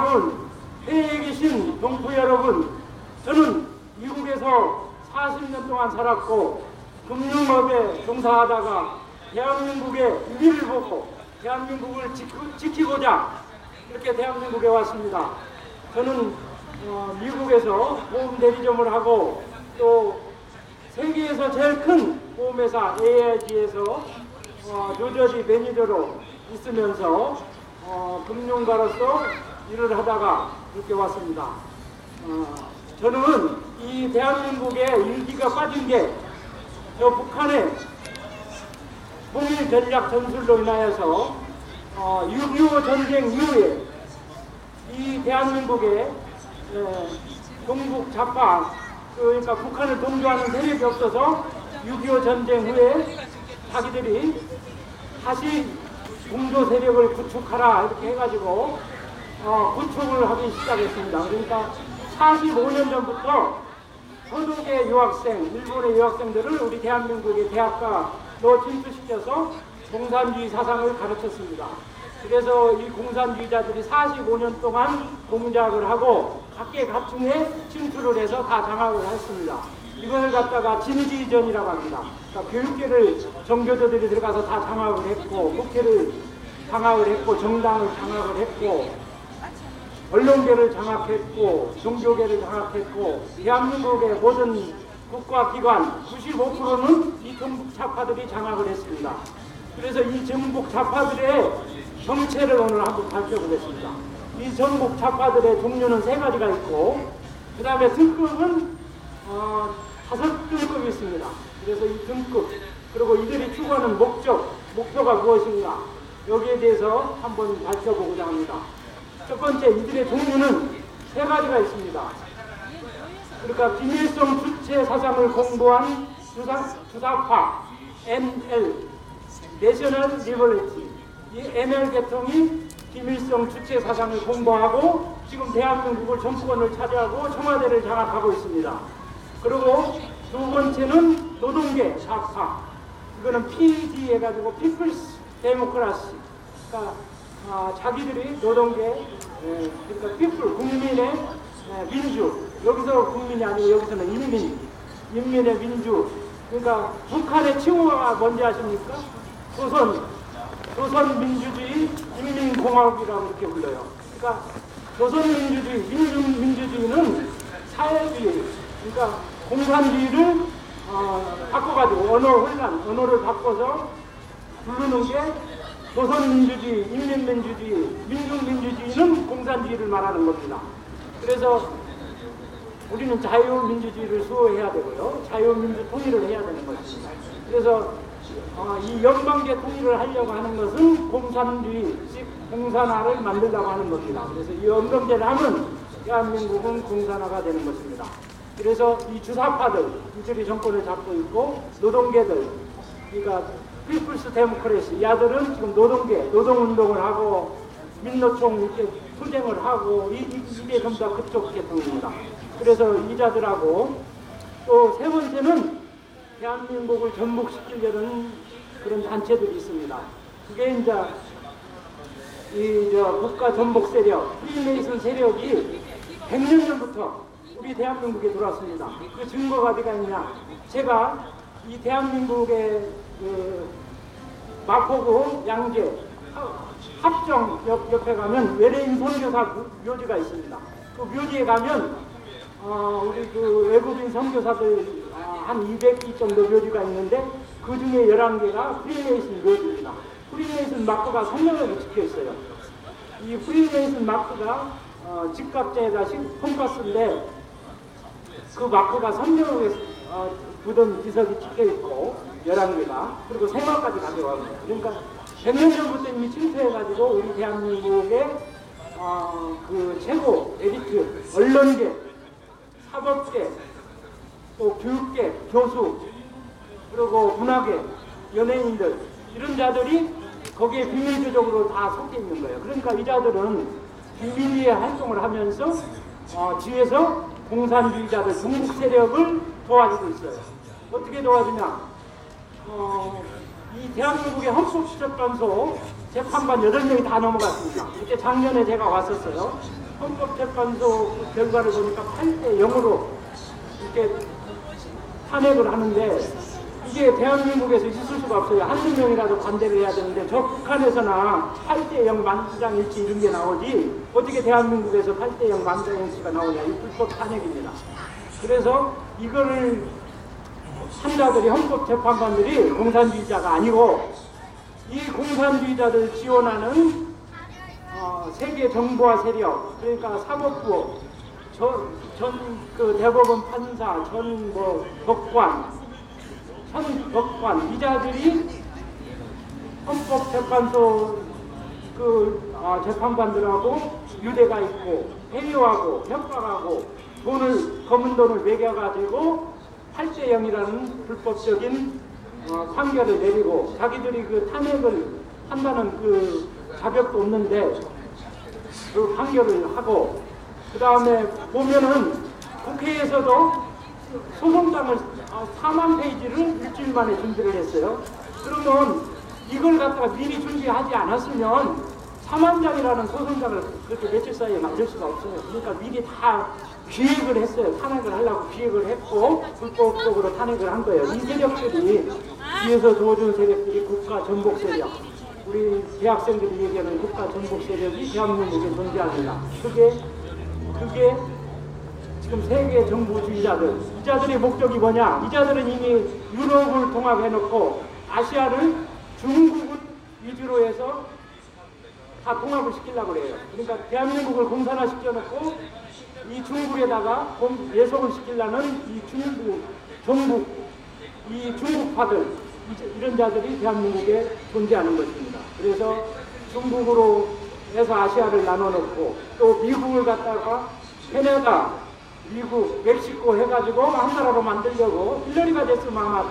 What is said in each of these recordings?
여러분, 해외에 계신 동포 여러분, 저는 미국에서 40년 동안 살았고 금융업에 종사하다가 대한민국의 위기를 보고 대한민국을 지키, 고 자 이렇게 대한민국에 왔습니다. 저는 어, 미국에서 보험 대리점을 하고 또 세계에서 제일 큰 보험회사 AIG에서 어, 조저지 매니저로 있으면서 어, 금융가로서 일을 하다가 이렇게 왔습니다. 어, 저는 이 대한민국의 일기가 빠진 게 저 북한의 통일 전략 전술로 인하여서 어, 6.25 전쟁 이후에 이 대한민국의 에, 동북 좌파 그러니까 북한을 동조하는 세력이 없어서 6.25 전쟁 후에 자기들이 다시 공조 세력을 구축하라 이렇게 해가지고 어, 구축을 하기 시작했습니다. 그러니까 45년 전부터 서독의 유학생, 일본의 유학생들을 우리 대한민국의 대학가로 진출시켜서 공산주의 사상을 가르쳤습니다. 그래서 이 공산주의자들이 45년 동안 공작을 하고 각계 각층에 진출을 해서 다 장악을 했습니다. 이걸 갖다가 진지전이라고 합니다. 그러니까 교육계를 정교조들이 들어가서 다 장악을 했고 국회를 장악을 했고 정당을 장악을 했고 언론계를 장악했고 종교계를 장악했고 대한민국의 모든 국가기관 95%는 이 전북 좌파들이 장악을 했습니다. 그래서 이 전북 좌파들의 정체를 오늘 한번 밝혀보겠습니다. 이 전북 좌파들의 종류는 세 가지가 있고 그 다음에 등급은 어, 다섯 등급이 있습니다. 그래서 이 등급 그리고 이들이 추구하는 목적, 목표가 무엇인가 여기에 대해서 한번 밝혀보고자 합니다. 첫 번째 이들의 종류는 세 가지가 있습니다. 그러니까 김일성 주체 사상을 공부한 주사, 주사 파 NL 내셔널 리버리티 이 NL 계통이 김일성 주체 사상을 공부하고 지금 대한민국을 정권을 차지하고 청와대를 장악하고 있습니다. 그리고 두 번째는 노동계 좌파 이거는 PD 해가지고 People's Democracy 그러니까 아, 자기들이 노동계 에, 그러니까 people 국민의 에, 민주 여기서 국민이 아니고 여기서는 인민 인민의 민주 그러니까 북한의 칭호가 뭔지 아십니까? 조선 조선민주주의 인민공화국이라고 이렇게 불러요. 그러니까 조선민주주의 민주민주주의는 사회주의 그러니까 공산주의를 어, 바꿔가지고 언어 혼란 언어를 바꿔서 부르는 게 조선민주주의, 인민민주주의, 민중민주주의는 공산주의를 말하는 겁니다. 그래서 우리는 자유민주주의를 수호해야 되고요. 자유민주 통일을 해야 되는 것입니다. 그래서 어, 이 연방제 통일을 하려고 하는 것은 공산주의, 즉 공산화를 만들려고 하는 겁니다. 그래서 이 연방제를 하면 대한민국은 공산화가 되는 것입니다. 그래서 이 주사파들, 이들이 정권을 잡고 있고 노동계들, 그러니까 피플스 데모크레시 이 아들은 지금 노동계 노동운동을 하고 민노총 이렇게 투쟁을 하고 이, 이게 전부 다 그쪽 계통입니다. 그래서 이자들하고 또 세 번째는 대한민국을 전복시키려는 그런 단체들이 있습니다. 그게 이제 이 저 국가 전복 세력, 프리메이슨 세력이 100년 전부터 우리 대한민국에 들어왔습니다. 그 증거가 어디가 있냐? 제가 이 대한민국의 그 마포구 양재 합정 옆, 옆에 가면 외래인 선교사 묘지가 있습니다. 그 묘지에 가면 어, 우리 그 외국인 선교사들 어, 한 200기 정도 묘지가 있는데 그 중에 11개가 프리메이슨 묘지입니다. 프리메이슨 마크가 성명에 찍혀 있어요. 이 프리메이슨 마크가 어, 집값제에다 콩가스인데 그 마크가 성명에 어, 묻은 기석이 찍혀 있고 11개가 그리고 생화까지 가져가고 그러니까 100년 전부터 이미 침투해가지고 우리 대한민국의 어, 그 최고 에리트 언론계 사법계 또 교육계 교수 그리고 문화계 연예인들 이런 자들이 거기에 비밀주적으로 다 섞여 있는 거예요. 그러니까 이 자들은 비밀리에 활동을 하면서 어, 뒤에서 공산주의자들 중국 세력을 도와주고 있어요. 어떻게 도와주냐? 어, 이 대한민국의 변소 재판관 8명이 다 넘어갔습니다. 그때 작년에 제가 왔었어요. 헌법재판소 그 결과를 보니까 8대 0으로 이렇게 탄핵을 하는데 이게 대한민국에서 있을 수가 없어요. 한두 명이라도 반대를 해야 되는데 저 북한에서나 8대 0 만장일치 이런 게 나오지 어떻게 대한민국에서 8대 0 만장일치가 나오냐 이 불법 탄핵입니다. 그래서 이거를 판자들이 헌법 재판관들이 공산주의자가 아니고 이 공산주의자들 지원하는 어, 세계 정부와 세력 그러니까 사법부 전그 대법원 판사 전뭐 법관 현 법관 이자들이 헌법재판소 그 아, 재판관들하고 유대가 있고 회유하고 협박하고 돈을 검은 돈을 매겨가 지고 8대 0이라는 불법적인 어, 판결을 내리고 자기들이 그 탄핵을 한다는 그 자격도 없는데 그 판결을 하고 그 다음에 보면은 국회에서도 소송장을 4만 페이지를 일주일 만에 준비를 했어요. 그러면 이걸 갖다가 미리 준비하지 않았으면 4만 장이라는 소송장을 그렇게 며칠 사이에 만들 수가 없어요. 그러니까 미리 다 기획을 했어요. 탄핵을 하려고 기획을 했고 불법적으로 탄핵을 한 거예요. 이 세력들이 뒤에서 도와준 세력들이 국가 전복 세력. 우리 대학생들이 얘기하는 국가 전복 세력이 대한민국에 존재합니다. 그게 그게 지금 세계 정부주의자들 이자들의 목적이 뭐냐? 이자들은 이미 유럽을 통합해놓고 아시아를 중국을 위주로 해서 다 통합을 시키려고 그래요. 그러니까 대한민국을 공산화 시켜놓고 이 중국에다가 공- 예속을 시키려는 이 중국, 종북, 이 중국파들 이- 이런 자들이 대한민국에 존재하는 것입니다. 그래서 중국으로 해서 아시아를 나눠놓고 또 미국을 갖다가 캐나다, 미국, 멕시코 해가지고 한 나라로 만들려고 힐러리가 됐으면 아마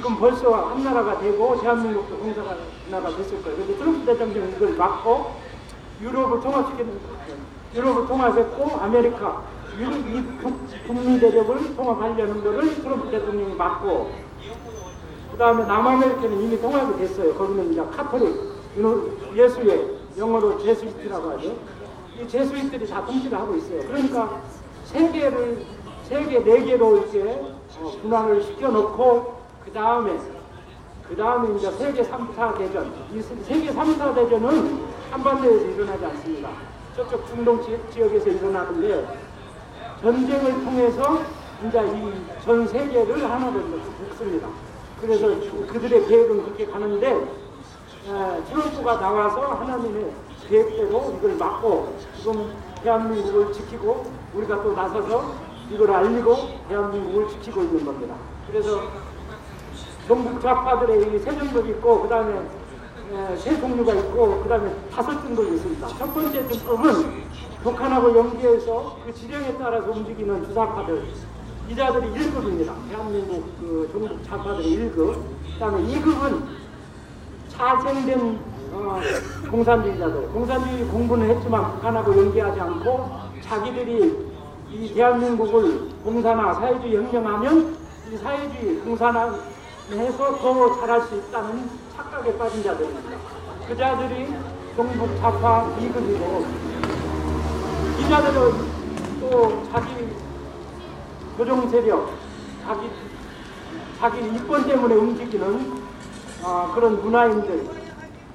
지금 벌써 한 나라가 되고 대한민국도 공산화가 됐을 거예요. 근데 트럼프 대통령이 이걸 막고 유럽을 통합시키는 유럽을 통합했고 아메리카 유- 이 북- 북미 대륙을 통합하려는 것을 트럼프 대통령이 막고 그 다음에 남아메리카는 이미 통합이 됐어요. 거기는 이제 카톨릭 예수의 영어로 제수이트라고 하죠. 이 제수이트들이 다 통치를 하고 있어요. 그러니까 세계를 세계 네 개로 이렇게 어, 분할을 시켜놓고 그 다음에 그 다음에 이제 세계 3차 대전. 이 세- 세계 3차 대전은 한반도에서 일어나지 않습니다. 저쪽 중동 지, 지역에서 일어나는데 전쟁을 통해서 이제 이 전 세계를 하나로 묶습니다. 그래서 그들의 계획은 그렇게 가는데 에, 트럼프가 나와서 하나님의 계획대로 이걸 막고 지금 대한민국을 지키고 우리가 또 나서서 이걸 알리고 대한민국을 지키고 있는 겁니다. 그래서 전국 좌파들의 이 세정법이 있고 그 다음에 세 종류가 있고 그 다음에 다섯 등급이 있습니다. 첫 번째 등급은 북한하고 연계해서 그 지령에 따라서 움직이는 주사파들 이자들이 1급입니다. 대한민국 그 전국 좌파들의 1급. 그 다음에 2급은 차생된 어, 공산주의자들. 공산주의 공부는 했지만 북한하고 연계하지 않고 자기들이 이 대한민국을 공산화, 사회주의 혁명하면 이 사회주의 공산화 해서 더 잘할 수 있다는 착각에 빠진 자들입니다. 그 자들이 종북 좌파 2급이고 이 자들은 또 자기 조종 세력, 자기 자기 이권 때문에 움직이는 어, 그런 문화인들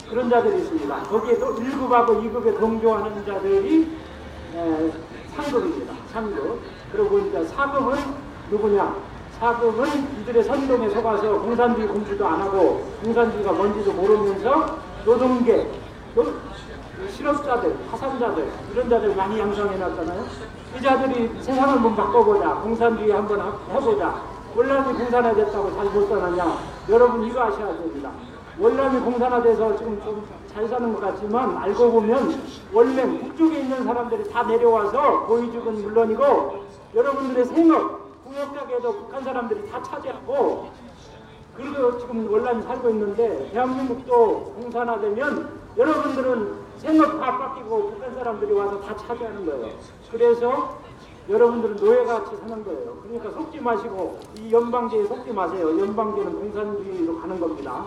그런 자들이 있습니다. 거기에도 1급하고 2급에 동조하는 자들이 에, 상급입니다. 상급. 그리고 이제 4급은 누구냐? 4급은 이들의 선동에 속아서 공산주의 공부도 안 하고 공산주의가 뭔지도 모르면서 노동계, 노, 실업자들, 파산자들 이런 자들 많이 양성해 놨잖아요. 이 자들이 세상을 한번 바꿔보자. 공산주의 한번 하- 해보자. 월남이 공산화됐다고 잘 못 사느냐? 여러분 이거 아셔야 됩니다. 월남이 공산화돼서 지금 좀 잘 사는 것 같지만 알고 보면 원래 북쪽에 있는 사람들이 다 내려와서 고위직은 물론이고 여러분들의 생업, 공업자계도 북한 사람들이 다 차지하고 그리고 지금 월남이 살고 있는데 대한민국도 공산화되면 여러분들은 생업 다 뺏기고 북한 사람들이 와서 다 차지하는 거예요. 그래서 여러분들은 노예같이 사는 거예요. 그러니까 속지 마시고 이 연방제에 속지 마세요. 연방제는 공산주의로 가는 겁니다.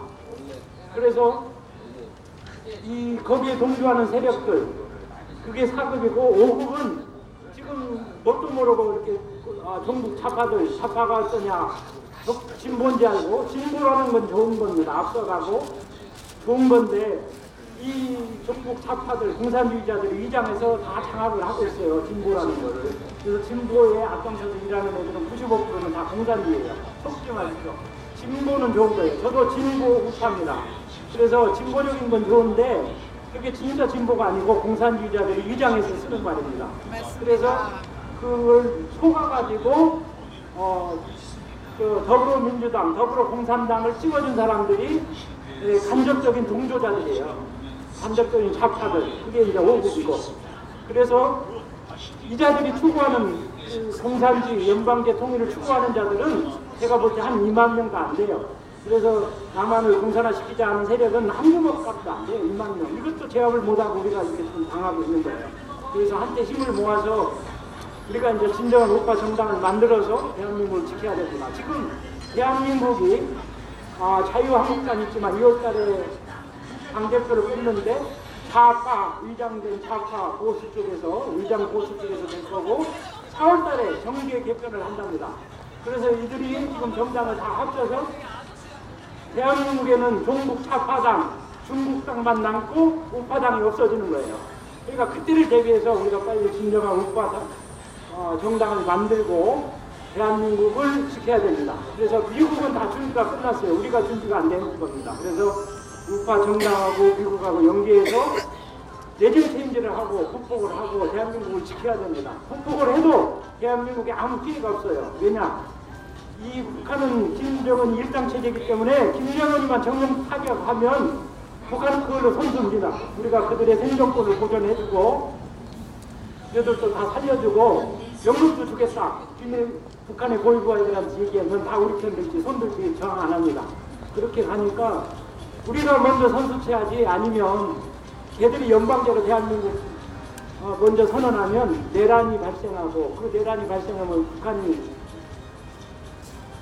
그래서 이 거기에 동조하는 세력들 그게 4급이고 5급은 지금 뭣도 모르고 이렇게 아, 차파들 차파가 어떠냐 적- 진보인지 알고 진보라는 건 좋은 겁니다. 앞서가고 좋은 건데 이 종북 차파들 공산주의자들이 위장해서 다 장악을 하고 있어요. 진보라는 거를. 그래서 진보에 앞장서서 일하는 애들은 95%는 다 공산주의예요. 속지 마시죠. 진보는 좋은 거예요. 저도 진보 우파입니다. 그래서 진보적인 건 좋은데 그게 진짜 진보가 아니고 공산주의자들이 위장해서 쓰는 말입니다. 그래서 그걸 속아가지고 어, 그 더불어민주당, 더불어공산당을 찍어준 사람들이 예, 간접적인 동조자들이에요. 간접적인 좌파들. 그게 이제 5급이고. 그래서 이 자들이 추구하는 그 공산주의, 연방제 통일을 추구하는 자들은 제가 볼 때 한 2만 명도 안 돼요. 그래서 남한을 공산화시키자 하는 세력은 한 명밖에 안 돼요. 2만 명. 이것도 제압을 못하고 우리가 이렇게 좀 당하고 있는 거예요. 그래서 한때 힘을 모아서 우리가 이제 진정한 우파 정당을 만들어서 대한민국을 지켜야 됩니다. 지금 대한민국이 아, 자유한국당 있지만 2월달에 당대표를 뽑는데 좌파 위장된 좌파 보수 쪽에서 위장 보수 쪽에서 될 거고 4월달에 정계 개편을 한답니다. 그래서 이들이 지금 정당을 다 합쳐서 대한민국에는 종북 좌파당, 중국당만 남고 우파당이 없어지는 거예요. 그러니까 그때를 대비해서 우리가 빨리 진정한 우파당 어, 정당을 만들고 대한민국을 지켜야 됩니다. 그래서 미국은 다 준비가 끝났어요. 우리가 준비가 안 되는 겁니다. 그래서 우파 정당하고 미국하고 연계해서 내정 체인지를 하고 극복을 하고 대한민국을 지켜야 됩니다. 극복을 해도 대한민국에 아무 피해가 없어요. 왜냐? 이 북한은 김정은 일당 체제이기 때문에 김정은이만 정면 타격하면 북한은 그걸로 손쉽니다. 우리가 그들의 생존권을 보존해주고 얘들도 다 살려주고 연금도 주겠다. 비밀 북한의 고위부하들한테 얘기하면 다 우리 편 들지 손들지 저항 안 합니다. 그렇게 가니까 우리가 먼저 선수쳐야지 아니면 걔들이 연방제로 대한민국 어, 먼저 선언하면 내란이 발생하고 그 내란이 발생하면 북한이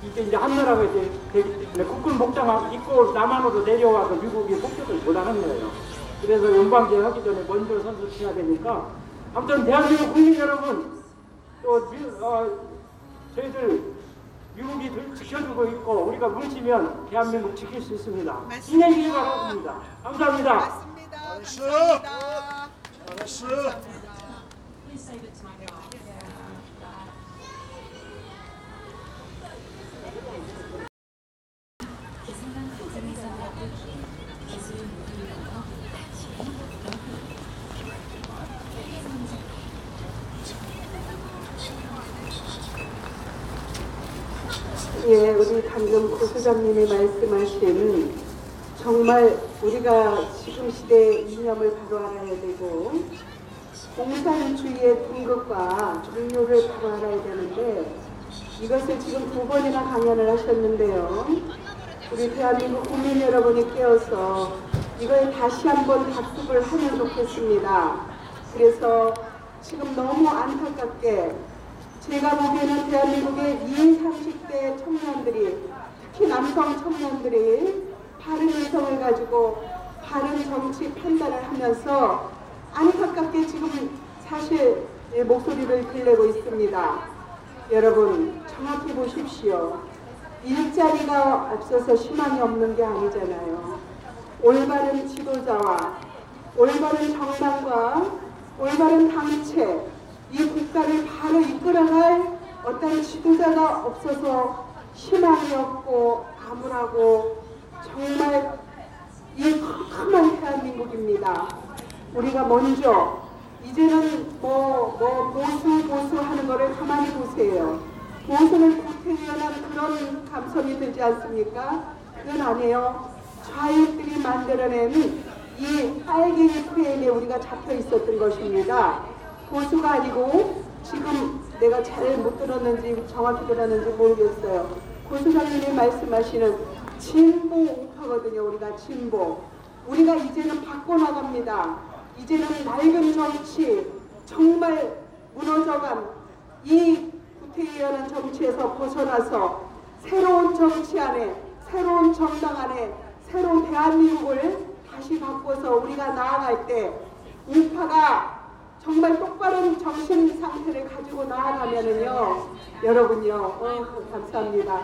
이게 이제 한나라가 이제 국군 복장 입고 남한으로 내려와서 미국이 폭격을 못하는 거예요. 그래서 연방제 하기 전에 먼저 선수해야 되니까 아무튼 대한민국 국민 여러분 또 미, 어, 저희들 미국이 들- 지켜주고 있고 우리가 뭉치면 대한민국 지킬 수 있습니다. 맞습니다. 바랍니다. 감사합니다. 맞습니다. 알았어. 감사합니다. 알았어. 예, 우리 방금 고 소장님이 말씀하신 정말 우리가 지금 시대의 이념을 바로 알아야 되고 공산주의의 등급과 종류를 바로 알아야 되는데 이것을 지금 두 번이나 강연을 하셨는데요. 우리 대한민국 국민 여러분이 깨어서 이걸 다시 한번 답습을 하면 좋겠습니다. 그래서 지금 너무 안타깝게 제가 보기에는 대한민국의 20, 30대 청년들이 특히 남성 청년들이 바른 의성을 가지고 바른 정치 판단을 하면서 안타깝게 지금 사실 예, 목소리를 들리고 있습니다. 여러분 정확히 보십시오. 일자리가 없어서 희망이 없는 게 아니잖아요. 올바른 지도자와 올바른 정당과 올바른 당체, 이 국가를 바로 이끌어갈 어떤 지도자가 없어서 희망이 없고 암울하고 정말 이 컴컴한 대한민국입니다. 우리가 먼저 이제는 뭐, 뭐 보수 보수 하는 거를 가만히 보세요. 보수는 구태의연한 그런 감성이 들지 않습니까? 그건 아니에요. 좌익들이 만들어낸 이 빨갱이 프레임에 우리가 잡혀 있었던 것입니다. 보수가 아니고 지금 내가 잘 못 들었는지 정확히 들었는지 모르겠어요. 고 소장님이 말씀하시는 진보 우파거든요. 우리가 진보. 우리가 이제는 바꿔나갑니다. 이제는 낡은 정치, 정말 무너져간 이 구태의연한 정치에서 벗어나서 새로운 정치 안에, 새로운 정당 안에, 새로운 대한민국을 다시 바꿔서 우리가 나아갈 때 우파가 정말 똑바른 정신 상태를 가지고 나아가면은요, 여러분요, 어, 감사합니다.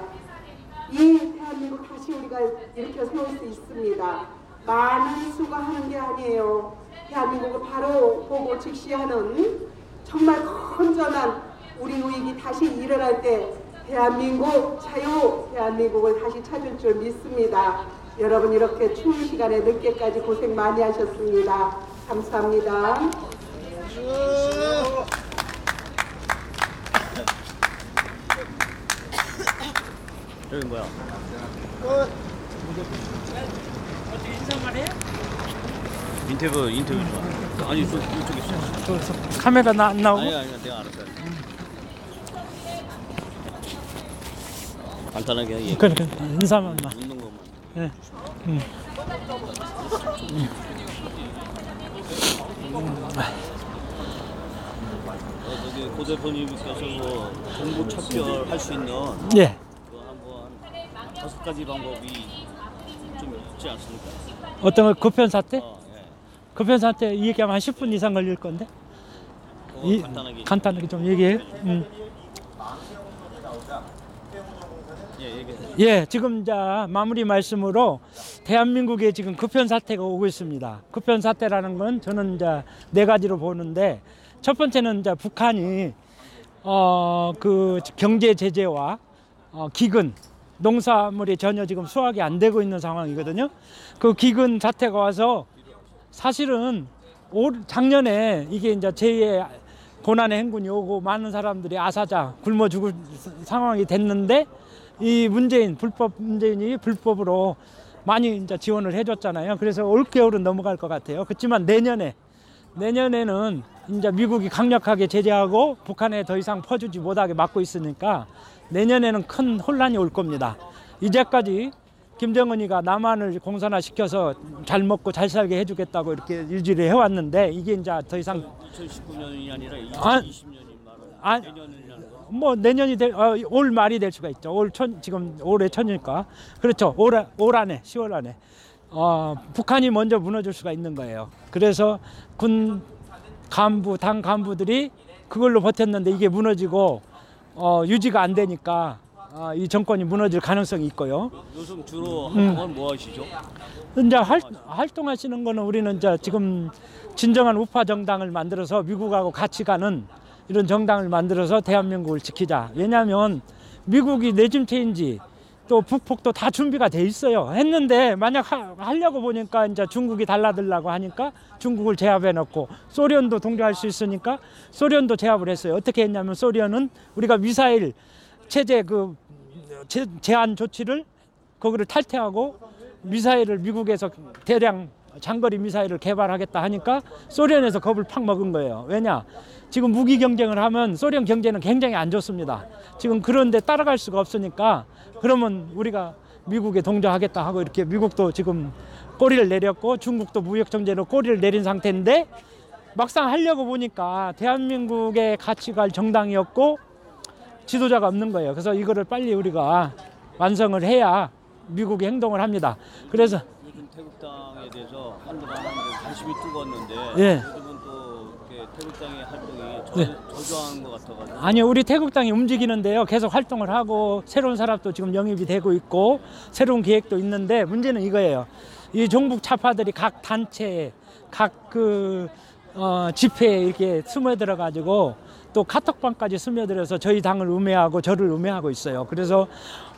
이 대한민국 다시 우리가 일으켜 세울 수 있습니다. 많은 수가 하는 게 아니에요. 대한민국을 바로 보고 직시하는 정말 건전한 우리 우익이 다시 일어날 때 대한민국 자유 대한민국을 다시 찾을 줄 믿습니다. 여러분 이렇게 추운 시간에 늦게까지 고생 많이 하셨습니다. 감사합니다. 여기 뭐야? 인터뷰 인터뷰 좀. 아니 저 이쪽에 있어. 저 카메라 나, 안 나오고 아니 아니 내가 알았어. 간단하게 얘기. 그래 그래 인사만 나. 묻는 것만. 예. 음. 어, 저기 고 대표님께서 뭐 정보 척결할 수 있는 예. 그 가지 방법이 좀 있지 않습니까? 어떤 걸 급현 사태? 어, 예. 사태 이 얘기하면 한 10분 이상 걸릴 건데. 그거 이, 간단하게. 간단하게 좀 얘기해. 음. 예, 얘기해. 예, 지금 자 마무리 말씀으로 대한민국에 지금 급현 사태가 오고 있습니다. 급현 사태라는 건 저는 이제 네 가지로 보는데 첫 번째는 이제 북한이 어 그 경제 제재와 어, 기근 농산물이 전혀 지금 수확이 안 되고 있는 상황이거든요. 그 기근 사태가 와서 사실은 올 작년에 이게 이제 제2의 고난의 행군이 오고 많은 사람들이 아사자 굶어 죽을 상황이 됐는데 이 문재인 불법 문재인이 불법으로 많이 이제 지원을 해줬잖아요. 그래서 올 겨울은 넘어갈 것 같아요. 그렇지만 내년에 내년에는 이제 미국이 강력하게 제재하고 북한에 더 이상 퍼주지 못하게 막고 있으니까 내년에는 큰 혼란이 올 겁니다. 이제까지 김정은이가 남한을 공산화 시켜서 잘 먹고 잘 살게 해주겠다고 이렇게 유지를 해왔는데 이게 이제 더 이상 2019년이 아니라 아, 2020년이 말은 아, 내년이라는 거. 뭐 내년이 될, 어, 올 말이 될 수가 있죠. 올 천, 지금 올해 천이니까. 그렇죠. 올, 안- 올 안에, 10월 안에. 어, 북한이 먼저 무너질 수가 있는 거예요. 그래서 군 간부, 당 간부들이 그걸로 버텼는데 이게 무너지고 어, 유지가 안 되니까 어, 이 정권이 무너질 가능성이 있고요. 요즘 주로 음. 활동은 뭐 하시죠? 이제 활, 활동하시는 거는 우리는 이제 지금 진정한 우파 정당을 만들어서 미국하고 같이 가는 이런 정당을 만들어서 대한민국을 지키자. 왜냐하면 미국이 내짐체인지 또 북폭도 다 준비가 돼 있어요. 했는데 만약 하, 하려고 보니까 이제 중국이 달라들라고 하니까 중국을 제압해 놓고 소련도 동조할 수 있으니까 소련도 제압을 했어요. 어떻게 했냐면 소련은 우리가 미사일 체제 그 제, 제한 조치를 거기를 탈퇴하고 미사일을 미국에서 대량 장거리 미사일을 개발하겠다 하니까 소련에서 겁을 팍 먹은 거예요. 왜냐? 지금 무기 경쟁을 하면 소련 경제는 굉장히 안 좋습니다. 지금 그런데 따라갈 수가 없으니까 그러면 우리가 미국에 동조하겠다 하고 이렇게 미국도 지금 꼬리를 내렸고 중국도 무역 정제로 꼬리를 내린 상태인데 막상 하려고 보니까 대한민국의 같이 갈 정당이었고 지도자가 없는 거예요. 그래서 이거를 빨리 우리가 완성을 해야 미국이 행동을 합니다. 그래서 요즘 태국당에 대해서 한동안 관심이 뜨거웠는데 예. 요즘은 또 이렇게 태국당의 활동이 저, 네. 저조한 것 같아가지고 아니요, 우리 태국당이 움직이는데요. 계속 활동을 하고 새로운 사람도 지금 영입이 되고 있고 새로운 계획도 있는데 문제는 이거예요. 이 종북 차파들이 각 단체에 각그 어, 집회에 이렇게 스며들어 가지고 또 카톡방까지 스며들어서 저희 당을 음해하고 저를 음해하고 있어요. 그래서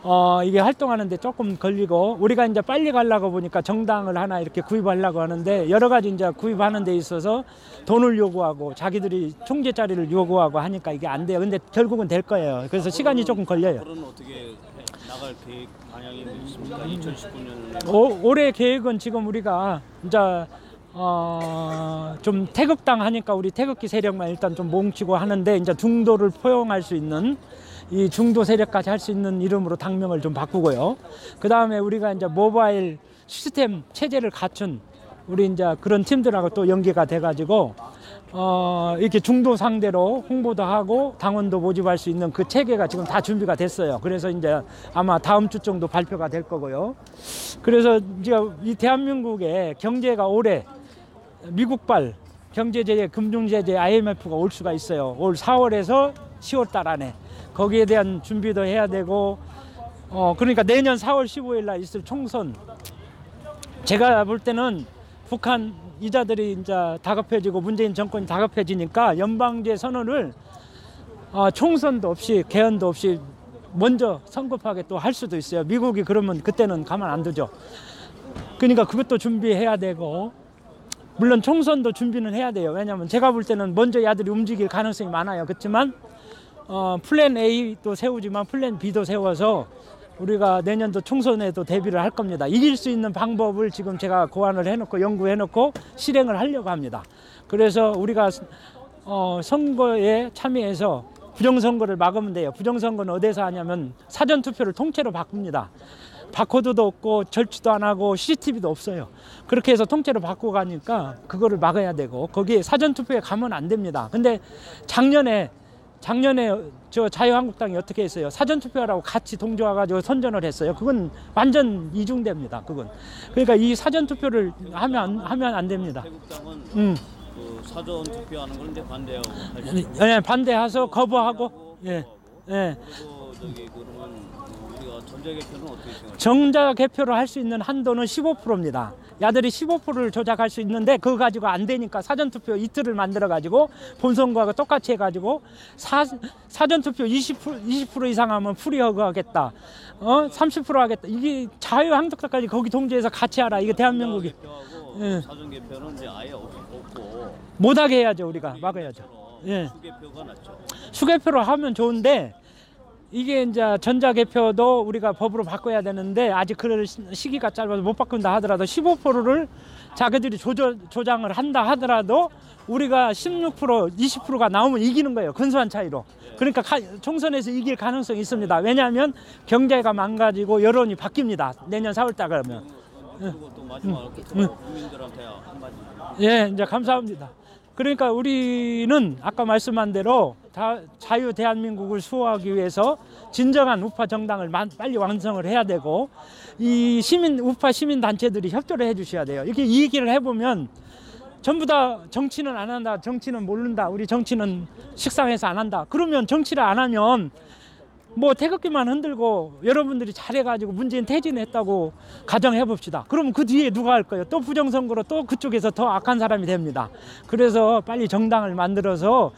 어, 이게 활동하는데 조금 걸리고 우리가 이제 빨리 가려고 보니까 정당을 하나 이렇게 구입하려고 하는데 여러 가지 이제 구입하는 데 있어서 돈을 요구하고 자기들이 총재 자리를 요구하고 하니까 이게 안 돼요. 근데 결국은 될 거예요. 그래서 시간이 조금 걸려요. 어떻게 해- 나갈 계획 방향이 있습니까? 2019년에 오, 올해 계획은 지금 우리가 이제 어, 좀 태극당 하니까 우리 태극기 세력만 일단 좀 뭉치고 하는데 이제 중도를 포용할 수 있는 이 중도 세력까지 할 수 있는 이름으로 당명을 좀 바꾸고요. 그 다음에 우리가 이제 모바일 시스템 체제를 갖춘 우리 이제 그런 팀들하고 또 연계가 돼가지고 어, 이렇게 중도 상대로 홍보도 하고 당원도 모집할 수 있는 그 체계가 지금 다 준비가 됐어요. 그래서 이제 아마 다음 주 정도 발표가 될 거고요. 그래서 이제 이 대한민국의 경제가 올해 미국발 경제제재, 금융제재 IMF가 올 수가 있어요. 올 4월에서 10월 달 안에 거기에 대한 준비도 해야 되고 어 그러니까 내년 4월 15일 날 있을 총선 제가 볼 때는 북한 이자들이 이제 다급해지고 문재인 정권이 다급해지니까 연방제 선언을 어, 총선도 없이 개헌도 없이 먼저 성급하게 또 할 수도 있어요. 미국이 그러면 그때는 가만 안 두죠. 그러니까 그것도 준비해야 되고 물론 총선도 준비는 해야 돼요. 왜냐하면 제가 볼 때는 먼저 야들이 움직일 가능성이 많아요. 그렇지만 어, 플랜 A도 세우지만 플랜 B도 세워서 우리가 내년도 총선에도 대비를 할 겁니다. 이길 수 있는 방법을 지금 제가 고안을 해놓고 연구해놓고 실행을 하려고 합니다. 그래서 우리가 어, 선거에 참여해서 부정선거를 막으면 돼요. 부정선거는 어디서 하냐면 사전투표를 통째로 바꿉니다. 바코드도 없고 절취도 안 하고 CCTV도 없어요. 그렇게 해서 통째로 바꾸고 가니까 그거를 막아야 되고 거기에 사전 투표에 가면 안 됩니다. 근데 작년에 작년에 저 자유한국당이 어떻게 했어요? 사전투표하라고 같이 동조해가지고 선전을 했어요. 그건 완전 이중됩니다. 그건 그러니까 이 사전투표를 하면 안, 하면 안 됩니다. 음, 그 사전 투표하는 건데 반대하고. 예, 반대해서 거부하고 예, 예. 그리고 저기 그러면 어, 우리가 전자개표는 어떻게 생각하세요? 정자 개표를 할 수 있는 한도는 15%입니다. 야들이 15%를 조작할 수 있는데 그거 가지고 안 되니까 사전 투표 이틀을 만들어 가지고 본선거하고 똑같이 해 가지고 사전 투표 20% 20% 이상 하면 프리허그 하겠다. 어? 30% 하겠다. 이게 자유한국당까지 거기 동조해서 같이 하라. 이게 대한민국이 개표하고 예. 사전 개표는 이제 아예 없- 없고 못 하게 해야죠. 우리가 막아야죠. 예. 수개표가 낫죠. 수개표로 하면 좋은데 이게 이제 전자 개표도 우리가 법으로 바꿔야 되는데 아직 그럴 시- 시기가 짧아서 못 바꾼다 하더라도 15%를 자기들이 조절, 조장을 한다 하더라도 우리가 16% 20%가 나오면 이기는 거예요. 근소한 차이로. 그러니까 가- 총선에서 이길 가능성이 있습니다. 왜냐하면 경제가 망가지고 여론이 바뀝니다. 내년 4월달 그러면. 그리고 또 마지막으로 끝으로 국민들한테 한마디. 예, 이제 감사합니다. 그러니까 우리는 아까 말씀한 대로 다 자유 대한민국을 수호하기 위해서 진정한 우파 정당을 만- 빨리 완성을 해야 되고 이 시민 우파 시민 단체들이 협조를 해주셔야 돼요. 이렇게 이 얘기를 해보면 전부 다 정치는 안 한다, 정치는 모른다, 우리 정치는 식상해서 안 한다. 그러면 정치를 안 하면 뭐 태극기만 흔들고 여러분들이 잘해가지고 문재인 퇴진했다고 가정해 봅시다. 그러면 그 뒤에 누가 할 거예요? 또 부정선거로 또 그쪽에서 더 악한 사람이 됩니다. 그래서 빨리 정당을 만들어서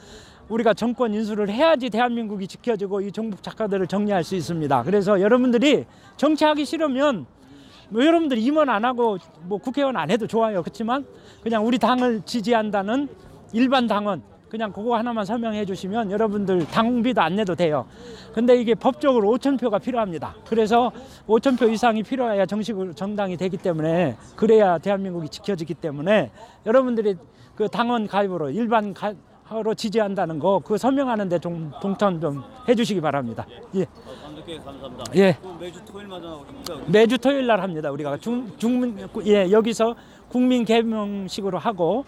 우리가 정권 인수를 해야지 대한민국이 지켜지고 이 정북 작가들을 정리할 수 있습니다. 그래서 여러분들이 정치하기 싫으면 뭐 여러분들 임원 안 하고 뭐 국회의원 안 해도 좋아요. 그렇지만 그냥 우리 당을 지지한다는 일반 당원 그냥 그거 하나만 설명해 주시면 여러분들 당비도 안 내도 돼요. 근데 이게 법적으로 5천 표가 필요합니다. 그래서 5천 표 이상이 필요해야 정식으로 정당이 되기 때문에 그래야 대한민국이 지켜지기 때문에 여러분들이 그 당원 가입으로 일반 가 로 지지한다는 거 그거 설명하는데 좀 동참 좀 해주시기 바랍니다. 예. 감사합니다. 예. 또 매주 토요일마다? 매주 토요일 날 합니다. 우리가 중 중문 예 여기서 국민 개명식으로 하고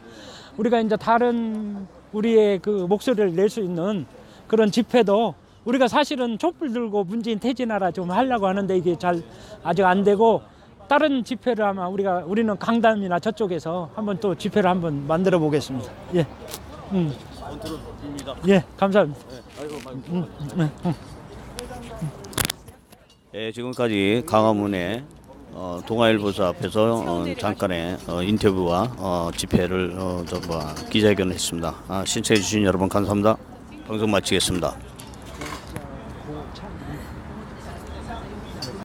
우리가 이제 다른 우리의 그 목소리를 낼 수 있는 그런 집회도 우리가 사실은 촛불 들고 문재인 퇴진하라 좀 하려고 하는데 이게 잘 아직 안 되고 다른 집회를 아마 우리가 우리는 강담이나 저쪽에서 한번 또 집회를 한번 만들어 보겠습니다. 예. 음. 예, 감사합니다. 예, 지금까지 강화문의 어, 동아일보사 앞에서 어, 잠깐의 어, 인터뷰와 어, 집회를 어, 저, 뭐, 기자회견을 했습니다. 아, 신청해 주신 여러분 감사합니다. 방송 마치겠습니다.